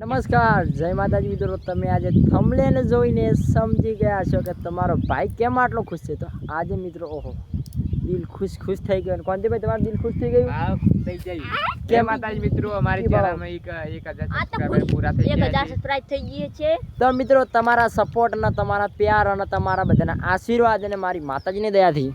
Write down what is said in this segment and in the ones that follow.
નમસ્કાર જય માતાજી મિત્રો. તમે આજે થમલેને જોઈને સમજી ગયા છો કે તમારો ભાઈ કેમ આટલો ખુશ છે? તો આજે મિત્રો ઓહો દિલ ખુશ ખુશ થઈ ગયો. કોણ કોંતીભાઈ તમારું દિલ ખુશ થઈ ગયું? હા થઈ જાય કે માતાજી મિત્રો અમારી. ચેનલમાં એક એક હજાર આ પૂરા થઈ ગયા હજાર છે. સબસ્ક્રાઇબ થઈ ગઈ છે. તો મિત્રો તમારા સપોર્ટ અને તમારા પ્યાર અને તમારા બધાના આશીર્વાદ અને મારી માતાજીની દયાથી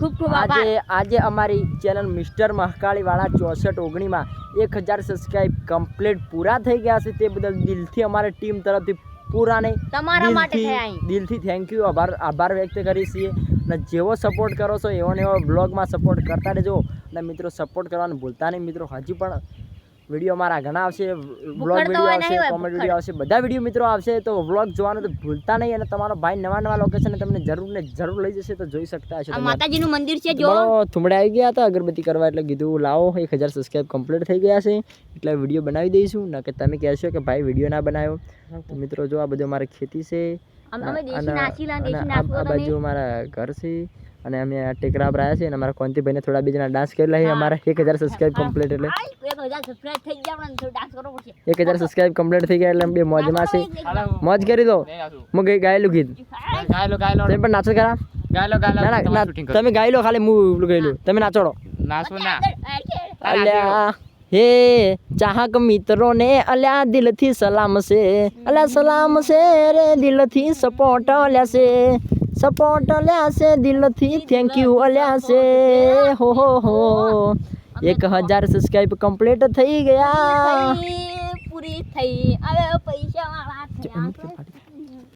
ખૂબ ખૂબ આજે આજે અમારી ચેનલ મિસ્ટર મહાકાળીવાળા ચોસઠ ઓગણીમાં એક હજાર સબસ્ક્રાઈબ કમ્પ્લીટ પૂરા થઈ ગયા છે. તે બદલ દિલથી અમારી ટીમ તરફથી પૂરા નહીં તમારા માટે દિલથી- થેન્ક યુ આભાર આભાર વ્યક્ત કરી છીએ. અને જેવો સપોર્ટ કરો છો એવો ને એવો બ્લોગમાં સપોર્ટ કરતા રહેજો. અને મિત્રો સપોર્ટ કરવાનું ભૂલતા નહીં. મિત્રો હજી પણ વીડિયો મારા ઘણા આવશે બ્લોગ વીડિયો આવશે કોમેડી વીડિયો આવશે બધા વીડિયો મિત્રો આવશે તો વ્લોગ જોવાનું તો ભૂલતા નહીં અને તમારો ભાઈ નવા નવા લોકેશન તમને જરૂર ને જરૂર લઈ જશે તો જોઈ શકતા હશે માતાજીનું મંદિર છે જો. થુમડે આવી ગયા હતા અગરબત્તી કરવા એટલે કીધું લાવો એક હજાર સબસ્ક્રાઈબ કમ્પ્લીટ થઈ ગયા છે એટલે વીડિયો બનાવી દઈશું ન કે તમે કહેશો કે ભાઈ વીડિયો ના બનાવ્યો. તો મિત્રો જો આ બધું મારી ખેતી છે અને- આ બાજુ મારા ઘર છે અને અમે ટેકરા પર આવ્યા છે અને અમારા કોંતીભાઈને થોડા બીજાના ડાન્સ કરેલા છે અમારા એક હજાર સબસ્ક્રાઈબ કમ્પ્લીટ એટલે. એક હજાર સબસ્ક્રાઇબ કમ્પ્લીટ થઈ ગયા એટલે બે મોજમાં છે મોજ કરી દો. હું ગઈ ગાયેલું ગીત. તમે પણ નાચો ખરા. ના ના, ના. તમે ગાઈ લો ખાલી હું પેલું ગયેલું તમે નાચોડો. ના. અલ્યા હે ચાહક મિત્રોને અલ્યા દિલથી સલામ છે. અલ્યા સલામ છે રે દિલથી સપોર્ટ અલ્યા છે. સપોર્ટ અલ્યા છે દિલથી થેન્ક યુ અલ્યા છે હો હો હો એક હજાર સબસ્ક્રાઈબ કમ્પ્લીટ થઈ ગયા પૂરી થઈ હવે પૈસા વાળા થયા આપણે.